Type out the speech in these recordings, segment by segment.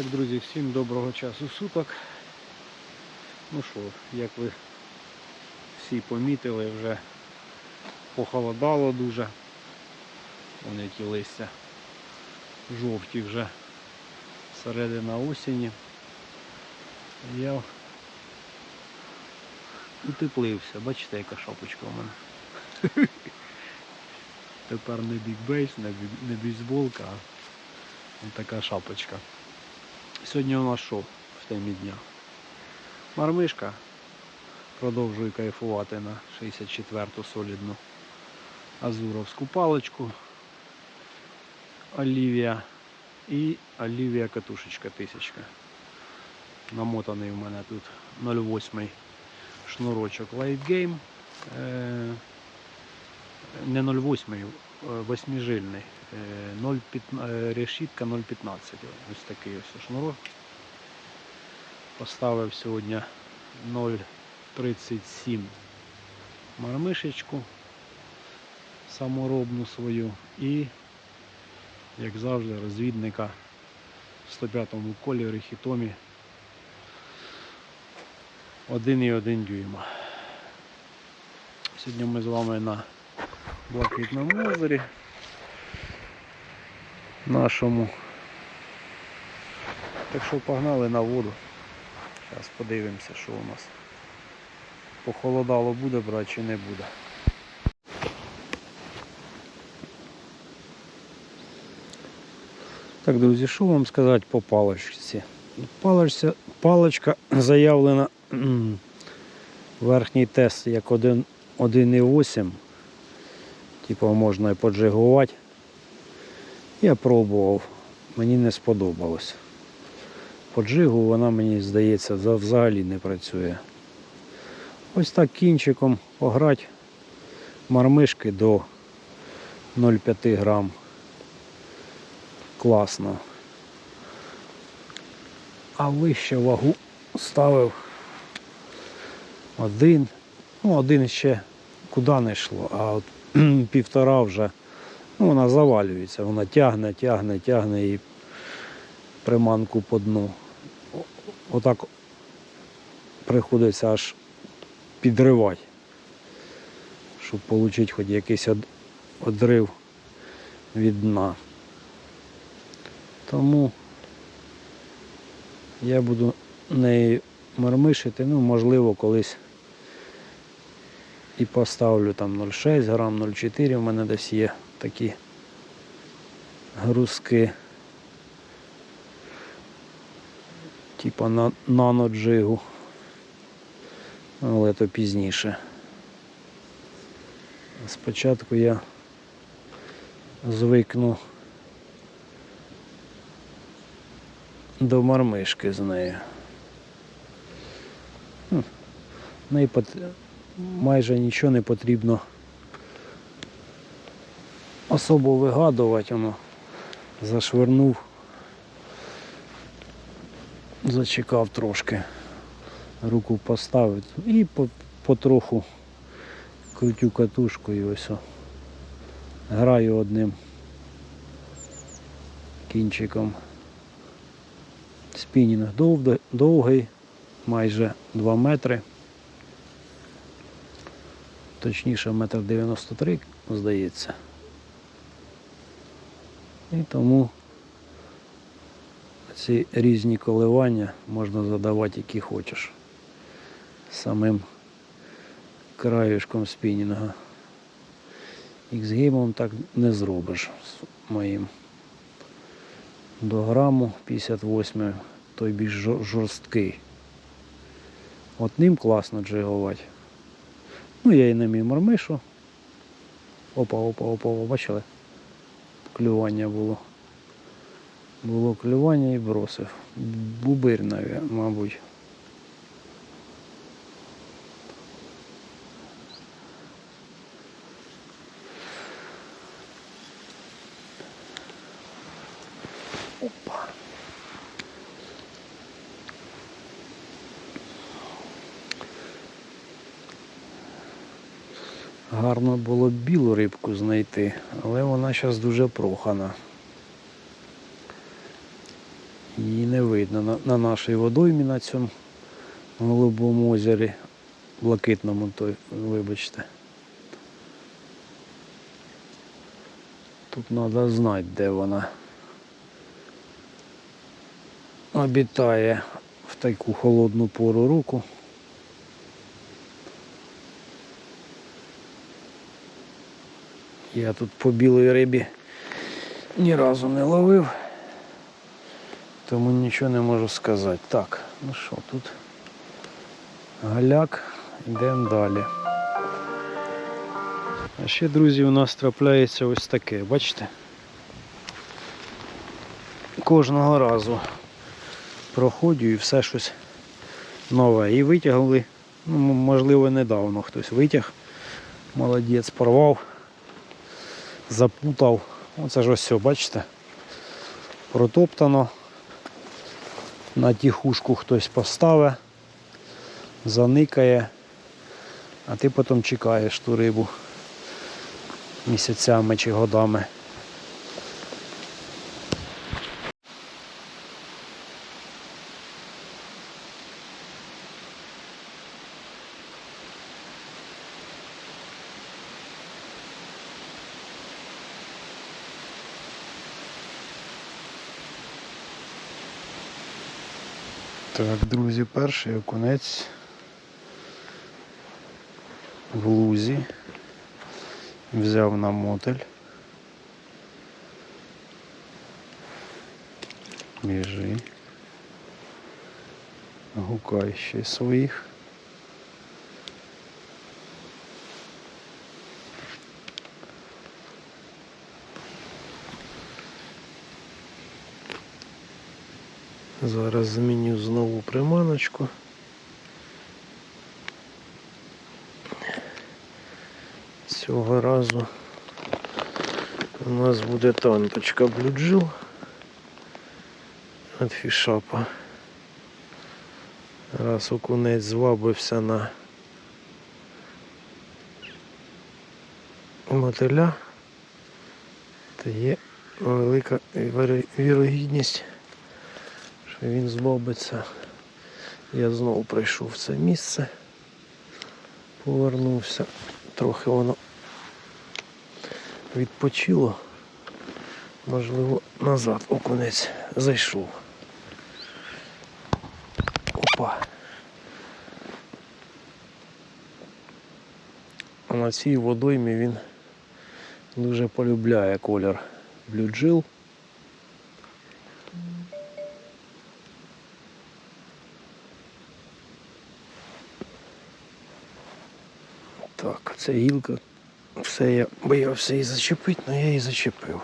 Так, друзі, всім доброго часу суток. Ну що, як ви всі помітили, вже похолодало дуже. Вони ті листя жовті вже середина осені. Я утеплився. Бачите, яка шапочка у мене. Тепер не бікбейс, не бейсболка, а така шапочка. Сьогодні у нас що в темі дня? Мармишка. Продовжую кайфувати на 64-ту солідну азуровську паличку. Олівія і Олівія катушечка тисячка. Намотаний в мене тут 0,8 шнурочок Light Game. Е, не 0,8, восьмижильний. Е, 0,15 е, решітка 0,15. Ось такий ось шнурок. Поставив сьогодні 0,37 мармишечку саморобну свою і, як завжди, розвідника в 105-му кольорі хітомі 1,1 дюйма. Сьогодні ми з вами на Блакитному озері нашому. Так що погнали на воду. Зараз подивимося, що у нас. Похолодало буде брати чи не буде. Так, друзі, що вам сказати по паличці? Паличця, паличка заявлена верхній тест як 1,8. Типу можна і поджигувати. Я пробував, мені не сподобалось. По джигу вона, мені здається, взагалі не працює. Ось так кінчиком пограти мармишки до 0,5 грам. Класно. А вище вагу ставив один. Ну, один ще куди не йшло, а от півтора вже ну, вона завалюється, вона тягне, тягне, тягне і приманку по дну. Отак приходиться аж підривати, щоб отримати хоч якийсь одрив від дна. Тому я буду нею мармишити, ну можливо колись і поставлю там 0,6 грам, 0,4 в мене десь є такі грузки. Типа на наноджигу. Але то пізніше. Спочатку я звикну до мармишки з нею. Хм. Майже нічого не потрібно особо вигадувати, воно зашвирнув, зачекав трошки, руку поставив і потроху крутю катушку і ось о, граю одним кінчиком. Спінінг довгий, майже 2 метри. Точніше, метр 93, здається. І тому ці різні коливання можна задавати, які хочеш. Самим краюшком спінінга. X-геймом так не зробиш з моїм. До граму 58 той більш жорсткий. От ним класно джигувати. Ну, я і на мій мармишу. Опа, опа, опа, опа, бачили? Клювання було. Було клювання і бросив. Бубир, мабуть. Опа. Гарно було білу рибку знайти, але вона зараз дуже прохана. Її не видно на, на нашій водоймі на цьому голубому озері, блакитному той, вибачте. Тут треба знати, де вона обітає в таку холодну пору року. Я тут по білій рибі ні разу не ловив, тому нічого не можу сказати. Так, ну що тут? Галяк, йдемо далі. А ще, друзі, у нас трапляється ось таке, бачите? Кожного разу проходжу і все щось нове. І витягли, ну, можливо, недавно хтось витяг. Молодець, порвав, запутав. Оце ж ось все, бачите? Протоптано. На тихушку хтось поставить, заникає, а ти потім чекаєш ту рибу місяцями чи годами. Друзі, перший окунець в лузі. Взяв на мотель. Біжи. Гукай ще своїх. Зараз зміню знову приманочку. Цього разу у нас буде танточка блюджил від фішапа. Раз окунець звабився на мотиля, то є велика вірогідність, він злобиться. Я знову прийшов в це місце, повернувся, трохи воно відпочило. Можливо, назад окунець зайшов. Опа. А на цій водоймі він дуже полюбляє колір блюджил. Так, ця гілка все я боявся її зачепити, але я її зачепив.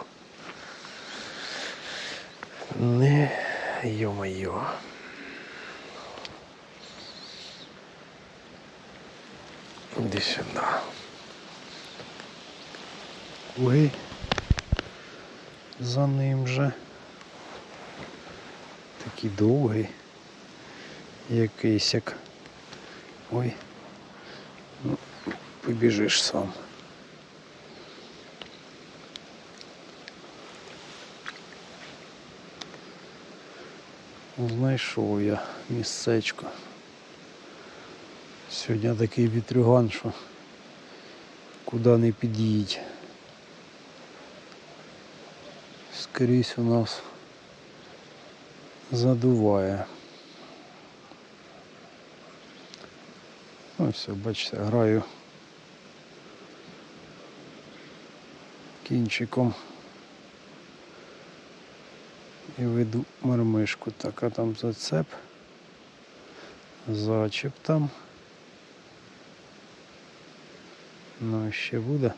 Не йо-моє. Іди сюди. Ой. За ним же. Такий довгий. Якийсь як. Ой. Ну, побіжиш сам. Знайшов я місцечко. Сьогодні такий вітрюган, що куди не під'їдь. Скрізь у нас задуває. Ну все, бачите, граю кінчиком і веду мармишку. Так, а там зацеп, зачеп там. Ну, ще буде.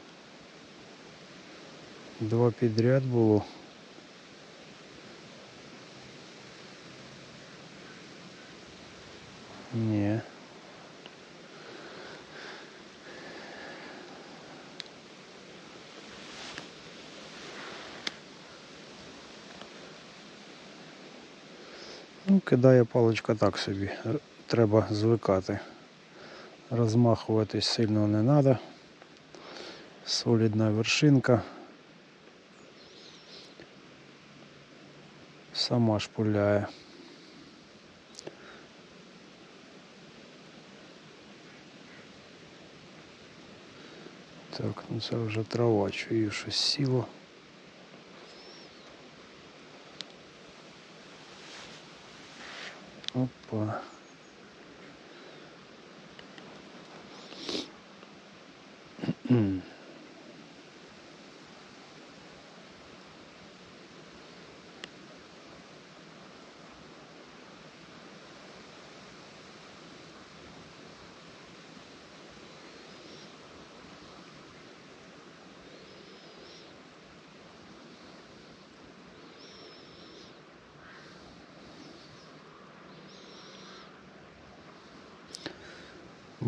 Два підряд було. Ні. Ну, кидає паличка так собі. Треба звикати. Розмахуватись сильно не треба. Солідна вершинка. Сама шпуляє. Так, ну це вже трава, чую, щось сіло. Опа. М.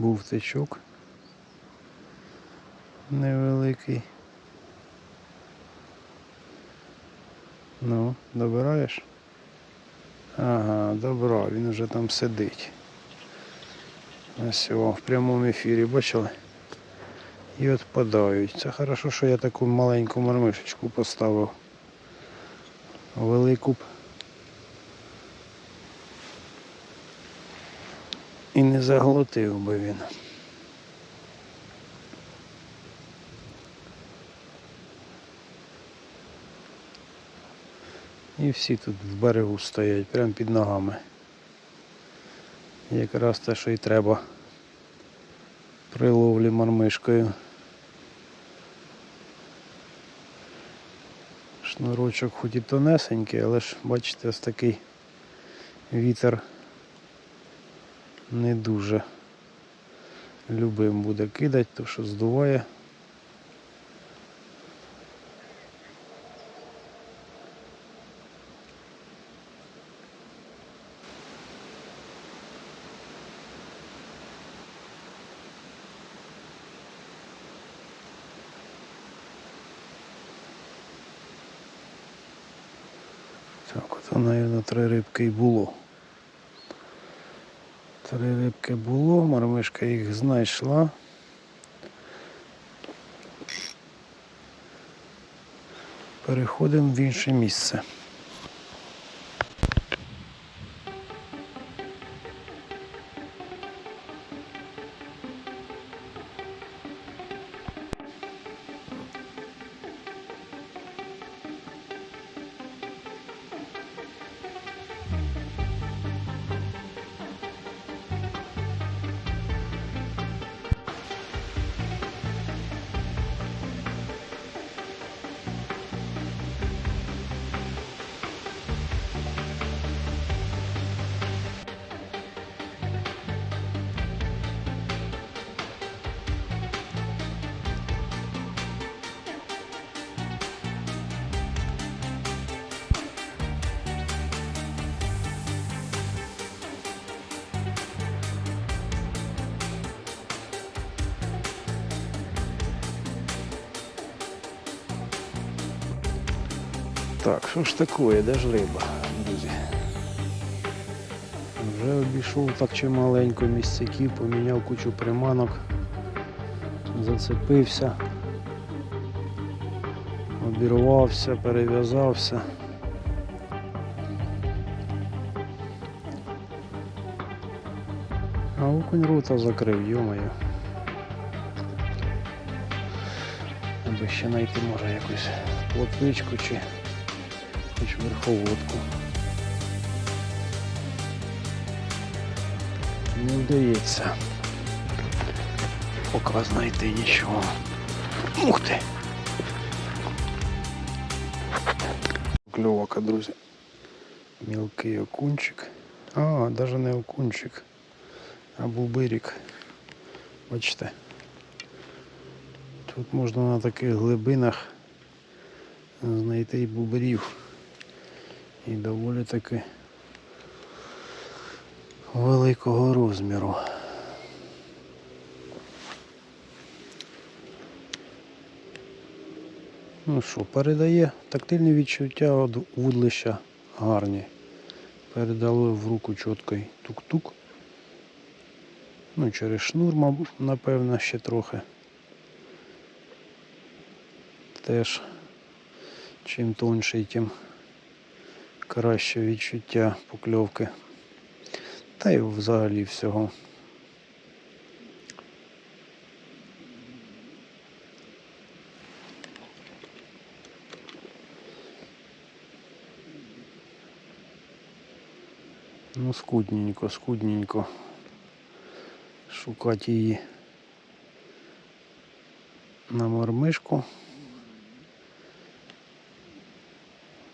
Був течок невеликий. Ну, добираєш? Ага, добрав, він вже там сидить. Ось о, в прямому ефірі, бачили? І відпадають. Це хорошо, що я таку маленьку мармишечку поставив. Велику б. І не заглотив би він. І всі тут в берегу стоять, прямо під ногами. Якраз те, що й треба при ловлі мармишкою. Шнурочок хоч і тонесенький, але ж бачите, ось такий вітер не дуже любим буде кидати, то що здуває. Так, от, мабуть, три рибки і було. Три рибки було, мармишка їх знайшла. Переходимо в інше місце. Так, що ж таке, де ж риба, друзі? Вже обійшов так чималенько місцяків, поміняв кучу приманок, зацепився, обірвався, перев'язався. А окунь рота закрив, йомаю. Аби ще знайти може якусь плотвичку чи хоч верховодку. Не вдається поки знайти нічого. Ух ти! Кльовака, друзі. Мілкий окунчик. А, навіть не окунчик, а бубирик. Бачите. Тут можна на таких глибинах знайти і бубрів. І доволі таки великого розміру. Ну що, передає тактильні відчуття від вудлища гарні. Передало в руку чітко й тук-тук. Ну, через шнур, напевно, ще трохи. Теж чим тонший, тим краще відчуття покльовки. Та й взагалі всього. Ну, скудненько, скудненько. Шукати її на мормишку.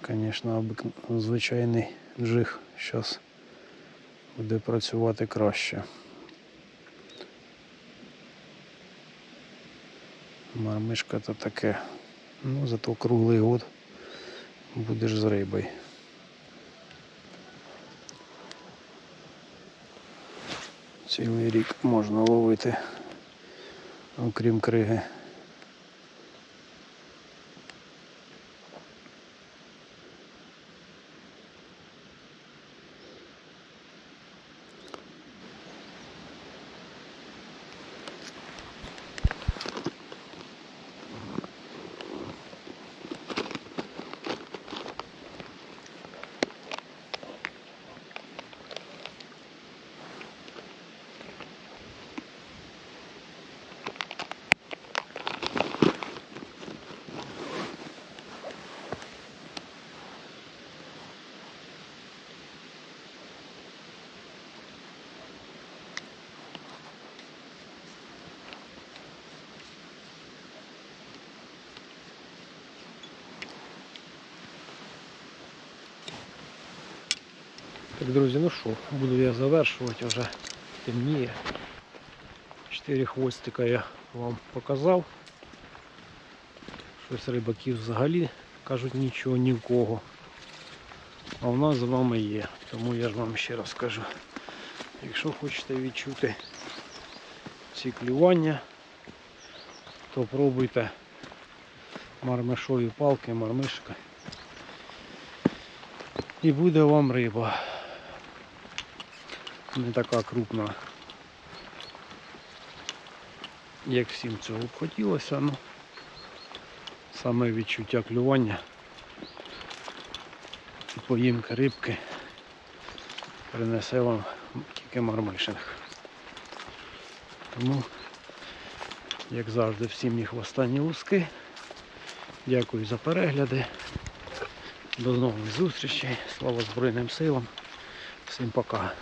Звісно, звичайний джиг зараз буде працювати краще. Мармишка то таке. Ну, зато круглий год будеш з рибою. Цілий рік можна ловити, окрім криги. Так, друзі, ну що, буду я завершувати вже темніє. Чотири хвостика я вам показав. Щось рибаків взагалі кажуть нічого ні в кого. А в нас з вами є. Тому я ж вам ще раз кажу. Якщо хочете відчути ці клювання, то пробуйте мармишові палки, мармишка. І буде вам риба. Не така крупна, як всім цього б хотілося, ну саме відчуття клювання і поїмка рибки принесе вам тільки мармишинг. Тому, як завжди, всім їх в останні луски. Дякую за перегляди. До нових зустрічей. Слава Збройним силам. Всім пока.